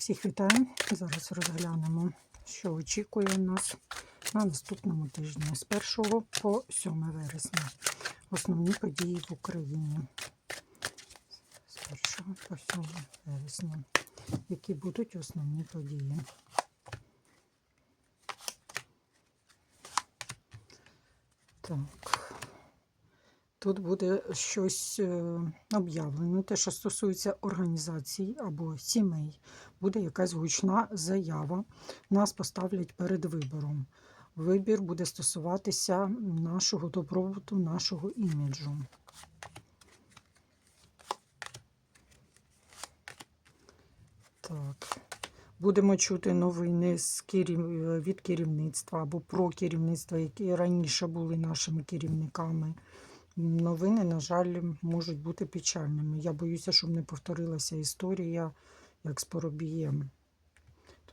Всіх вітаю. Зараз розглянемо, що очікує нас на наступному тижні з 1 по 7 вересня. Основні події в Україні. З 1 по 7 вересня. Які будуть основні події? Так. Тут буде щось е, об'явлено, те, що стосується організацій або сімей, буде якась гучна заява. Нас поставлять перед вибором. Вибір буде стосуватися нашого добробуту, нашого іміджу. Так. Будемо чути новини з керів... від керівництва або про керівництво, які раніше були нашими керівниками. Новини, на жаль, можуть бути печальними. Я боюся, щоб не повторилася історія, як з Поробієм.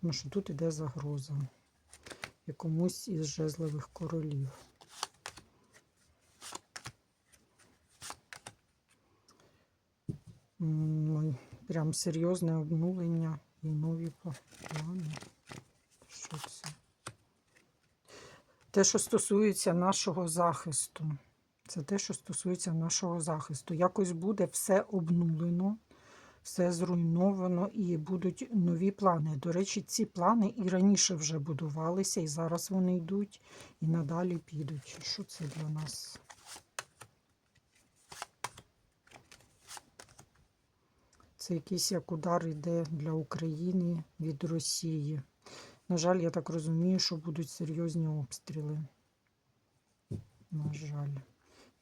Тому що тут іде загроза якомусь із жезлових королів. Прям серйозне обнулення і нові плани. Що це? Те, що стосується нашого захисту. Це те, що стосується нашого захисту. Якось буде все обнулено, все зруйновано і будуть нові плани. До речі, ці плани і раніше вже будувалися, і зараз вони йдуть, і надалі підуть. Що це для нас? Це якийсь як удар йде для України від Росії. На жаль, я так розумію, що будуть серйозні обстріли. На жаль.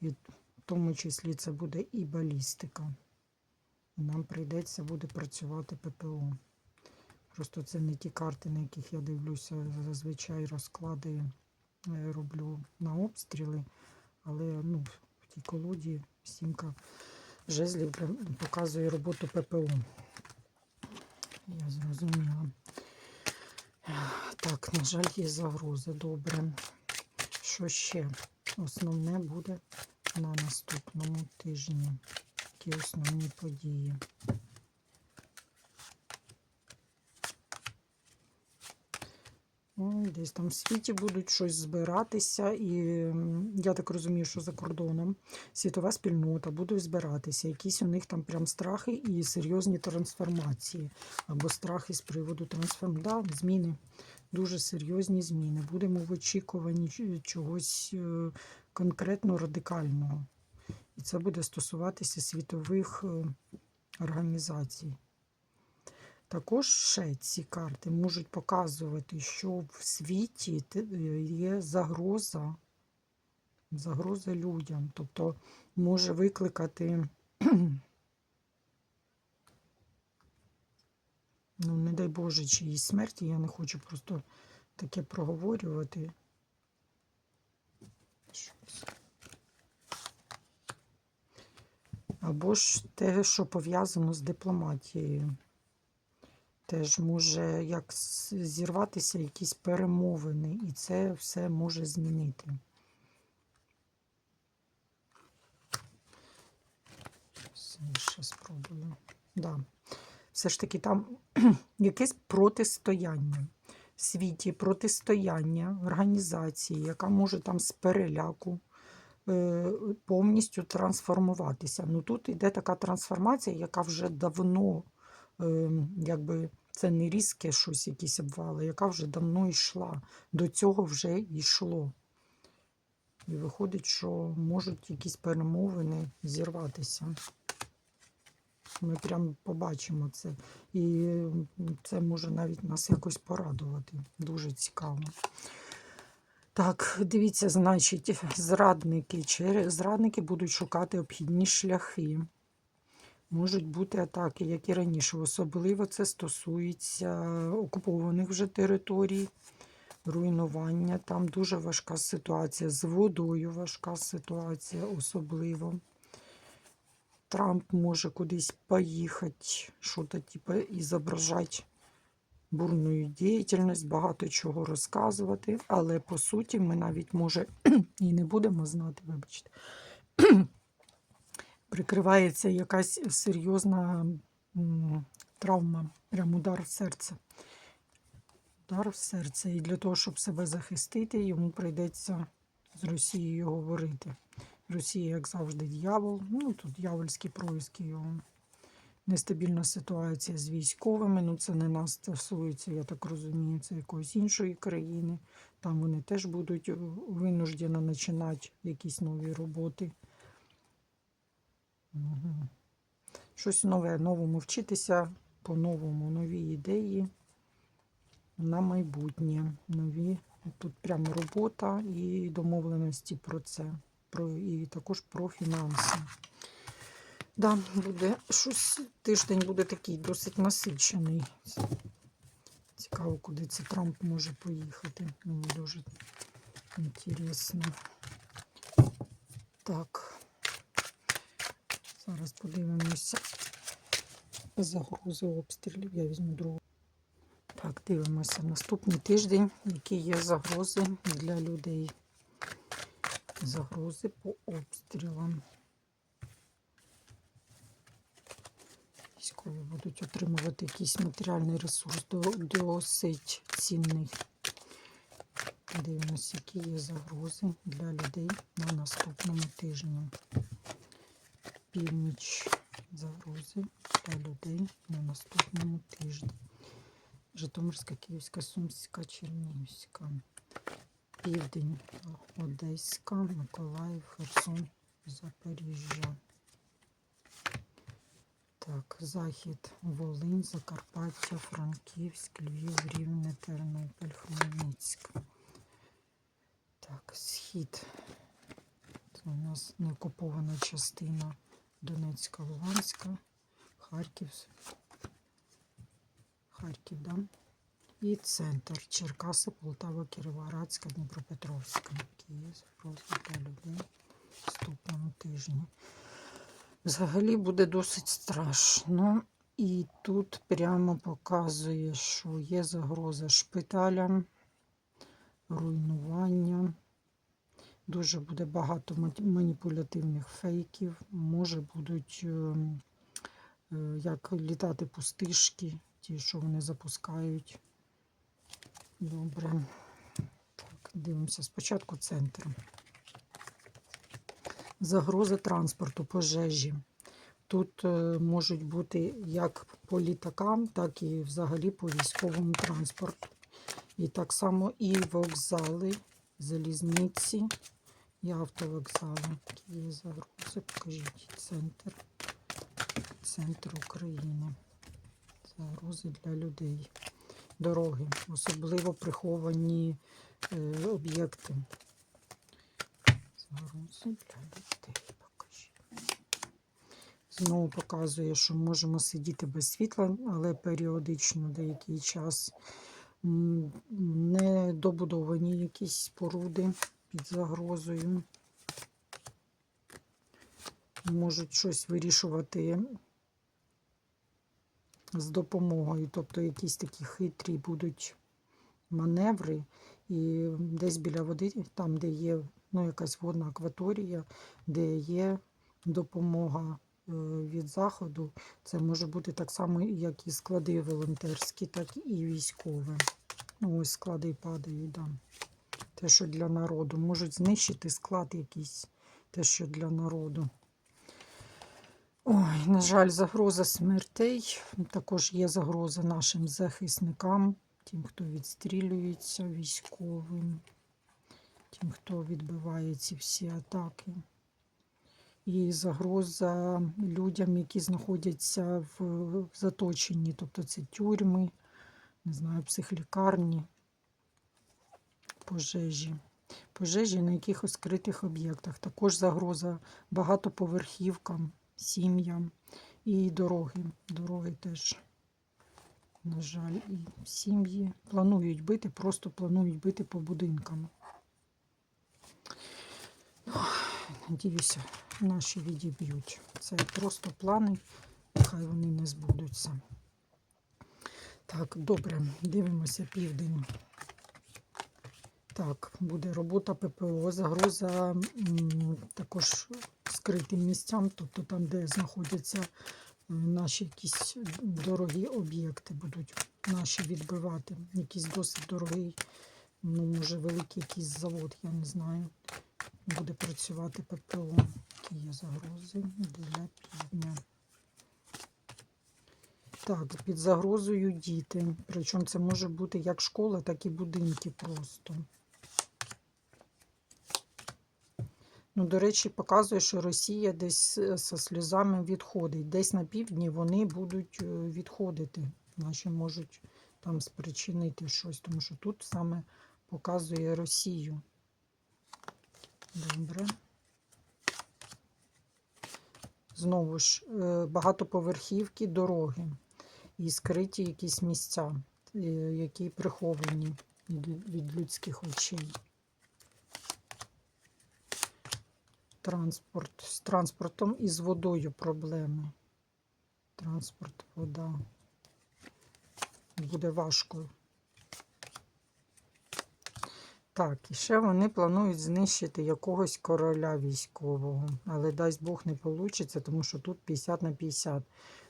І в тому числі це буде і балістика. Нам прийдеться буде працювати ППО. Просто це не ті карти, на яких я дивлюся, зазвичай розклади е, роблю на обстріли. Але ну, в тій колоді сімка жезлів показує роботу ППО. Я зрозуміла. Так, на жаль, є загрози. Добре. Що ще? Основне буде на наступному тижні. Які основні події. Десь там в світі будуть щось збиратися, і я так розумію, що за кордоном світова спільнота буде збиратися. Якісь у них там прям страхи і серйозні трансформації, або страхи з приводу трансформації. Да, зміни, дуже серйозні зміни. Будемо в очікуванні чогось е, конкретно радикального. І це буде стосуватися світових е, організацій. Також ще ці карти можуть показувати, що в світі е, є загроза, загроза людям. Тобто може викликати, ну, не дай Боже, чиїсь смерті. Я не хочу просто таке проговорювати. Що це? Або ж те, що пов'язано з дипломатією. Теж може як зірватися якісь перемовини, і це все може змінити. Все, Ще спробую. Да. Все ж таки там якесь протистояння світі, протистояння організації, яка може там з переляку е, повністю трансформуватися. Ну тут йде така трансформація, яка вже давно, е, якби це не різке щось, якісь обвали, яка вже давно йшла. До цього вже йшло. І виходить, що можуть якісь перемовини зірватися. Ми прям побачимо це. І це може навіть нас якось порадувати. Дуже цікаво. Так, дивіться, значить, зрадники. Зрадники будуть шукати обхідні шляхи. Можуть бути атаки, як і раніше. Особливо це стосується окупованих вже територій, руйнування. Там дуже важка ситуація. З водою важка ситуація, особливо. Трамп може кудись поїхати, щось типу, і зображати бурну діяльність, багато чого розказувати, але по суті ми навіть може і не будемо знати, вибачте. Прикривається якась серйозна травма, прям удар в серце. Удар в серце. І для того, щоб себе захистити, йому прийдеться з Росією говорити. Росія, як завжди, дьявол. Ну, тут дьявольські происки його. Нестабільна ситуація з військовими. Ну, це не нас стосується, я так розумію, це якоїсь іншої країни. Там вони теж будуть винуждені починати якісь нові роботи. Угу. Щось нове, новому вчитися, по-новому, нові ідеї на майбутнє. Нові тут прямо робота і домовленості про це. Про, і також про фінанси. Да, буде щось тиждень буде такий досить насичений. Цікаво, куди це Трамп може поїхати. Мені дуже інтересно. Так. Зараз подивимося. Загрози обстрілів. Я візьму другу. Так, дивимося. Наступний тиждень, які є загрози для людей. Загрози по обстрілам. Військові будуть отримувати якийсь матеріальний ресурс досить цінний. Дивимося, які є загрози для людей на наступному тижні. Північ загрози для людей на наступному тижні. Житомирська, Київська, Сумська, Чернігівська. Південь, Одеська, Миколаїв, Херсон, Запоріжжя. Так, Захід, Волинь, Закарпаття, Франківськ, Львів, Рівне, Тернопіль, Хмельницьк. Так, Схід. Це у нас неокупована частина Донецька, Луганська, Харків. Харків, да? І центр Черкаси, Полтава, Кіровоградська, Дніпропетровська. Київ, просто для людей в наступному тижні. Взагалі буде досить страшно. І тут прямо показує, що є загроза шпиталям, руйнування. Дуже буде багато маніпулятивних фейків. Може будуть ем, е, як літати пустишки, ті, що вони запускають. Добре. Так, дивимося спочатку центр. Загрози транспорту, пожежі. Тут е, можуть бути як по літакам, так і взагалі по військовому транспорту. І так само і вокзали, залізниці, і автовокзали. Є загрози. Покажіть центр. Центр України. Загрози для людей. Дороги, особливо приховані е, об'єкти. Знову показує, що можемо сидіти без світла, але періодично деякий час недобудовані якісь споруди під загрозою. Можуть щось вирішувати з допомогою, тобто якісь такі хитрі будуть маневри, і десь біля води, там, де є ну, якась водна акваторія, де є допомога е, від заходу, це може бути так само, як і склади волонтерські, так і військові. Ну, ось склади падають, да. Те, що для народу. Можуть знищити склад якийсь, те, що для народу. Ой, на жаль, загроза смертей. Також є загроза нашим захисникам, тим, хто відстрілюється військовим, тим, хто відбиває ці всі атаки. І загроза людям, які знаходяться в, заточенні, тобто це тюрми, не знаю, психлікарні, пожежі. Пожежі на якихось скритих об'єктах. Також загроза багатоповерхівкам, сім'ям і дороги. Дороги теж, на жаль, і сім'ї планують бити, просто планують бити по будинкам. Надіюся, наші відіб'ють. Це просто плани, нехай вони не збудуться. Так, добре, дивимося південь. Так, буде робота ППО, загроза також скритим місцям, тобто там, де знаходяться наші якісь дорогі об'єкти будуть наші відбивати. Якийсь досить дорогий, ну, може, великий якийсь завод, я не знаю. Буде працювати ППО. Які є загрози для півдня. Так, під загрозою діти. Причому це може бути як школа, так і будинки просто. Ну, до речі, показує, що Росія десь е, зі сльозами відходить. Десь на півдні вони будуть е, відходити. Наші можуть там спричинити щось, тому що тут саме показує Росію. Добре. Знову ж, е, багатоповерхівки, дороги і скриті якісь місця, які приховані від людських очей. Транспорт. З транспортом і з водою проблеми. Транспорт, вода. Буде важко. Так, і ще вони планують знищити якогось короля військового. Але дасть Бог не вийде, тому що тут 50 на 50.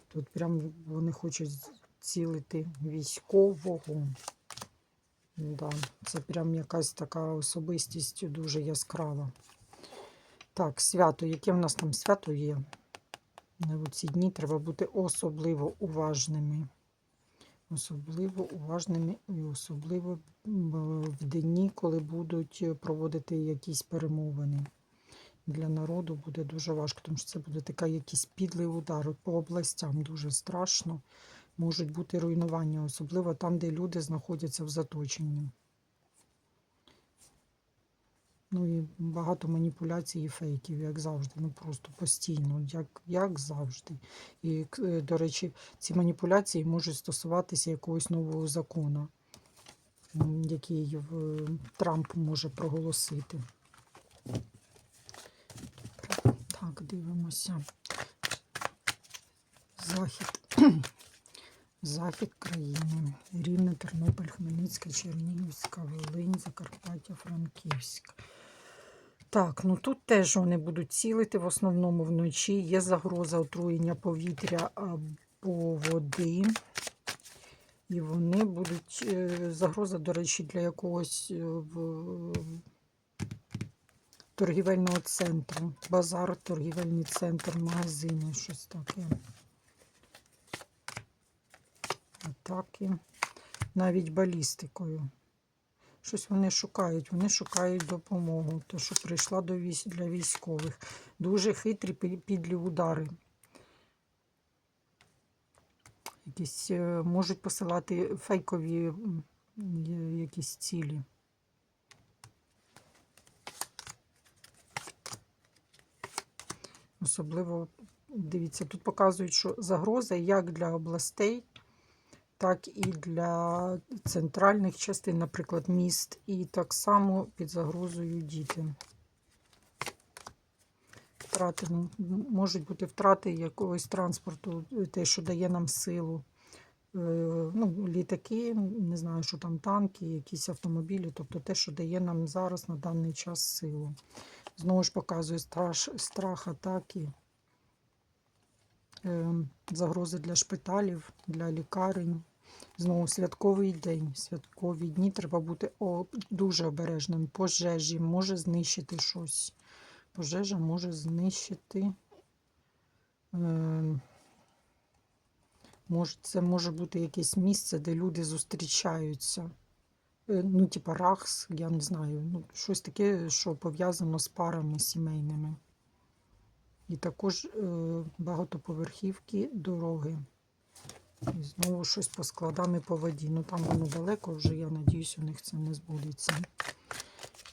Тут прям вони хочуть цілити військового. Да, це прям якась така особистість дуже яскрава. Так, свято. Яке в нас там свято є? У ці дні треба бути особливо уважними. Особливо уважними і особливо в дні, коли будуть проводити якісь перемовини. Для народу буде дуже важко, тому що це буде така якийсь підлий удар по областям. Дуже страшно. Можуть бути руйнування, особливо там, де люди знаходяться в заточенні. Ну і багато маніпуляцій і фейків, як завжди. Ну просто постійно, як як завжди. І, е, до речі, ці маніпуляції можуть стосуватися якогось нового закону, який Трамп може проголосити. Так, дивимося. Захід. Захід країни. Рівне, Тернопіль, Хмельницька, Чернігівська, Волинь, Закарпаття, Франківськ. Так, ну тут теж вони будуть цілити в основному вночі. Є загроза отруєння повітря або води. І вони будуть. е, Загроза, до речі, для якогось е, торгівельного центру. Базар, торгівельний центр, магазини, щось таке. Атаки. Навіть балістикою. Щось вони шукають. Вони шукають допомогу. То, що прийшла до військ, для військових. Дуже хитрі підлі удари. Якісь е, можуть посилати фейкові якісь цілі. Особливо, дивіться, тут показують, що загроза як для областей, так і для центральних частин, наприклад, міст, і так само під загрозою діти. Втрати, можуть бути втрати якогось транспорту, те, що дає нам силу. Е, Ну, літаки, не знаю, що там танки, якісь автомобілі, тобто те, що дає нам зараз на даний час силу. Знову ж показує страш, страх атаки, загрози для шпиталів, для лікарень. Знову святковий день. Святкові дні треба бути дуже обережним. Пожежі може знищити щось. Пожежа може знищити. Е, може, це може бути якесь місце, де люди зустрічаються. Е, Ну, типа рахс, я не знаю. Ну, щось таке, що пов'язано з парами сімейними. І також е, багатоповерхівки, дороги. І знову щось по складам і по воді. Ну там воно далеко вже, я надіюсь, у них це не збудеться.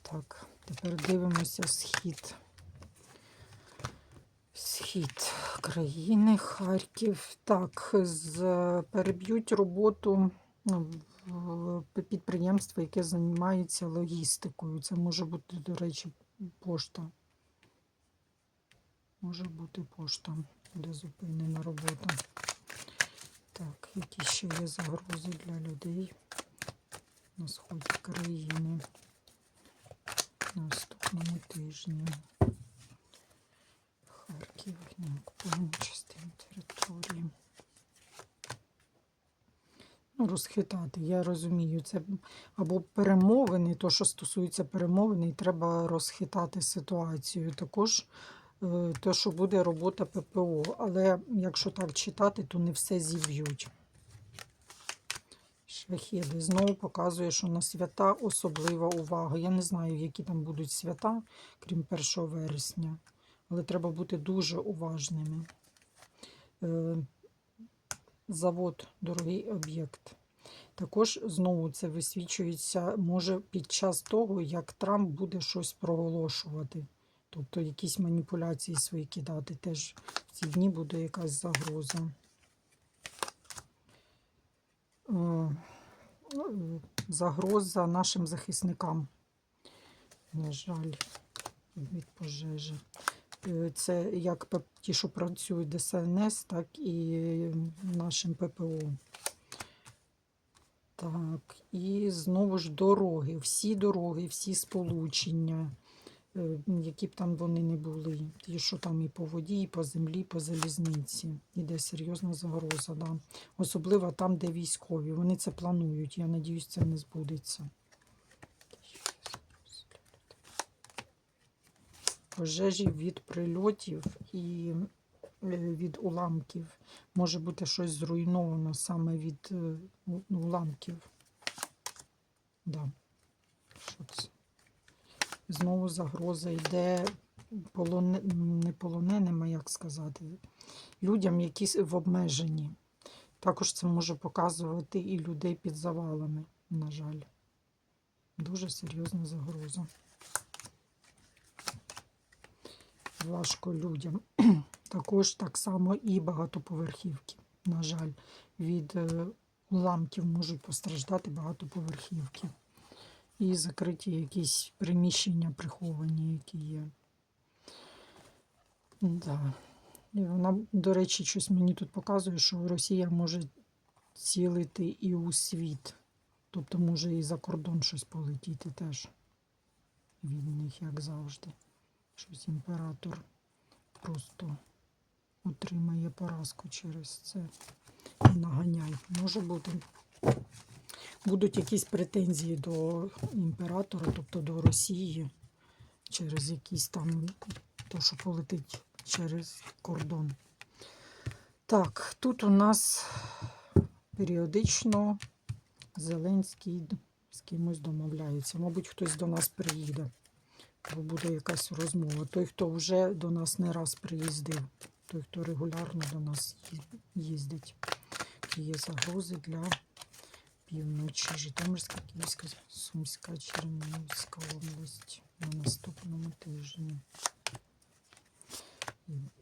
Так, тепер дивимося схід. Схід країни, Харків. Так, з, переб'ють роботу ну, підприємства, яке займається логістикою. Це може бути, до речі, пошта може бути пошта, буде зупинена робота. Так, які ще є загрози для людей на сході країни на наступному тижні. Харків на окупованій частині території. Ну, розхитати, я розумію, це або перемовини, то, що стосується перемовини, треба розхитати ситуацію. Також те, що буде робота ППО. Але якщо так читати, то не все зіб'ють. Шахеди знову показує, що на свята особлива увага. Я не знаю, які там будуть свята, крім 1 вересня, але треба бути дуже уважними. Е, Завод, дорогий об'єкт. Також знову це висвічується, може під час того, як Трамп буде щось проголошувати. Тобто якісь маніпуляції свої кидати. Теж в ці дні буде якась загроза. Е, ну, Загроза нашим захисникам. На жаль, від пожежі. Е, Це як ті, що працюють ДСНС, так і нашим ППО. Так, і знову ж дороги, всі дороги, всі сполучення, які б там вони не були. Ті, що там і по воді, і по землі, і по залізниці. Іде серйозна загроза. Да. Особливо там, де військові. Вони це планують. Я надіюсь, це не збудеться. Пожежі від прильотів і е, від уламків. Може бути щось зруйновано саме від е, уламків. Да. Що це? Знову загроза йде полоне... не полоненим, як сказати, людям, які в обмеженні. Також це може показувати і людей під завалами, на жаль. Дуже серйозна загроза. Важко людям. Також так само і багатоповерхівки. На жаль, від е, уламків можуть постраждати багатоповерхівки. І закриті якісь приміщення приховані, які є. Да. І вона, до речі, щось мені тут показує, що Росія може цілити і у світ. Тобто може і за кордон щось полетіти теж від них, як завжди. Щось імператор просто отримає поразку через це. І наганяй. Може бути. Будуть якісь претензії до імператора, тобто до Росії, через якісь там то, що полетить через кордон. Так, тут у нас періодично Зеленський з кимось домовляється. Мабуть, хтось до нас приїде, бо буде якась розмова. Той, хто вже до нас не раз приїздив, той, хто регулярно до нас їздить. Є загрози для півночі, Житомирська, Київська, Сумська, Чернігівська область на наступному тижні.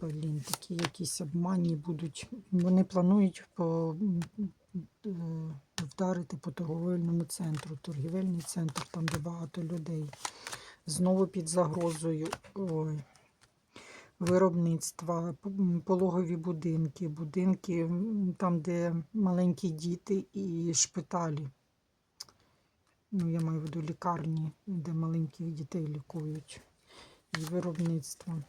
Блін, такі якісь обмані будуть. Вони планують по, е, вдарити по торговельному центру. Торгівельний центр, там, де багато людей. Знову під загрозою ой, виробництва, пологові будинки, будинки, там, де маленькі діти і шпиталі. Ну, я маю в виду лікарні, де маленьких дітей лікують. І виробництво.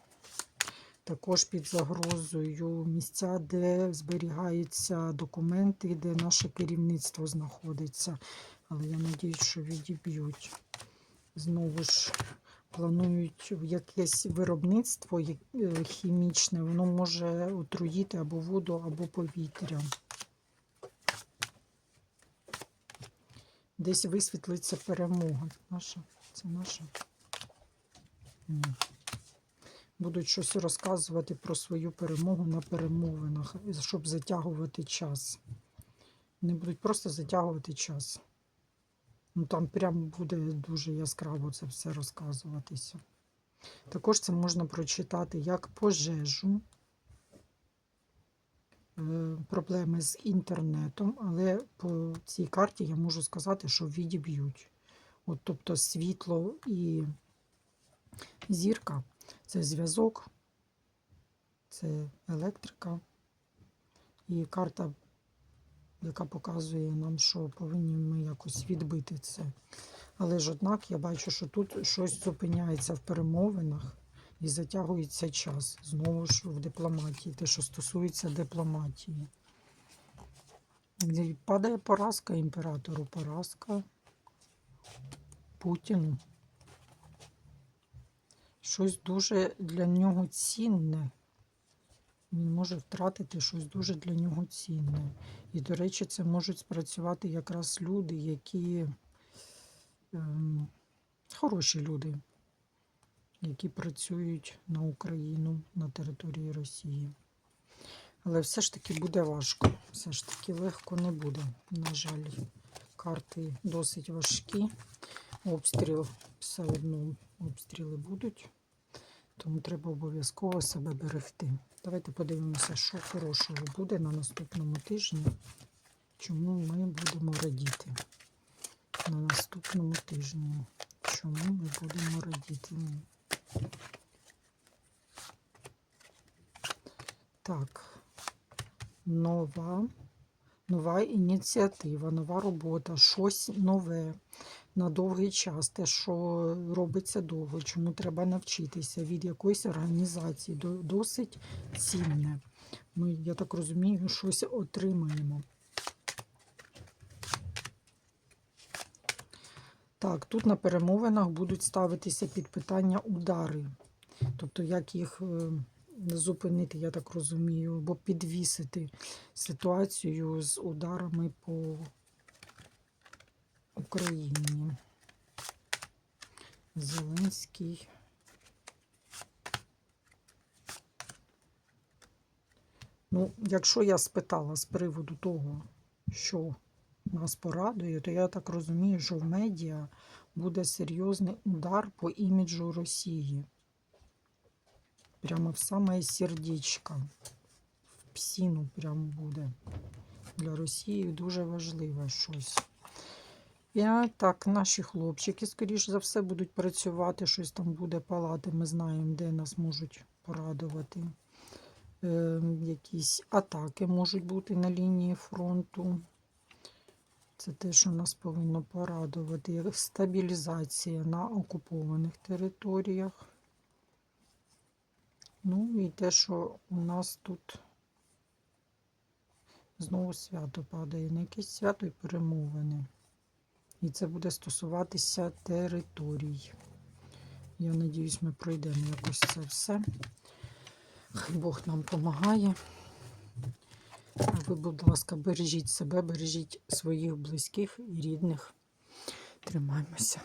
Також під загрозою місця, де зберігаються документи, де наше керівництво знаходиться. Але я надіюсь, що відіб'ють. Знову ж планують якесь виробництво е, хімічне, воно може отруїти або воду, або повітря. Десь висвітлиться перемога. Наша? Це наша? Ні. Будуть щось розказувати про свою перемогу на перемовинах, щоб затягувати час. Вони будуть просто затягувати час. Ну там прям буде дуже яскраво це все розказуватися. Також це можна прочитати як пожежу, е, проблеми з інтернетом, але по цій карті я можу сказати, що відіб'ють. От, тобто світло і зірка це зв'язок, це електрика і карта, яка показує нам, що повинні ми якось відбити це. Але ж однак я бачу, що тут щось зупиняється в перемовинах і затягується час. Знову ж в дипломатії, те, що стосується дипломатії. Падає поразка імператору, поразка Путіну. Щось дуже для нього цінне. Він може втратити щось дуже для нього цінне. І, до речі, це можуть спрацювати якраз люди, які ем, хороші люди, які працюють на Україну на території Росії. Але все ж таки буде важко. Все ж таки легко не буде. На жаль, карти досить важкі. Обстріл все одно обстріли будуть. Тому треба обов'язково себе берегти. Давайте подивимося, що хорошого буде на наступному тижні. Чому ми будемо радіти на наступному тижні? Чому ми будемо радіти? Так, нова, нова ініціатива, нова робота, щось нове на довгий час, те, що робиться довго, чому треба навчитися від якоїсь організації, досить цінне. Ми, я так розумію, щось отримаємо. Так, тут на перемовинах будуть ставитися під питання удари. Тобто, як їх е, зупинити, я так розумію, або підвісити ситуацію з ударами по Україні. Зеленський. Ну, якщо я спитала з приводу того, що нас порадує, то я так розумію, що в медіа буде серйозний удар по іміджу Росії. Прямо в саме сердечко. В псіну прямо буде. Для Росії дуже важливе щось. І так, наші хлопчики, скоріш за все, будуть працювати, щось там буде палати. Ми знаємо, де нас можуть порадувати. Е, якісь атаки можуть бути на лінії фронту. Це те, що нас повинно порадувати. Стабілізація на окупованих територіях. Ну і те, що у нас тут знову свято падає. На якесь свято і перемовини. І це буде стосуватися територій. Я надіюсь, ми пройдемо якось це все. Хай Бог нам допомагає. А ви, будь ласка, бережіть себе, бережіть своїх близьких і рідних. Тримаймося.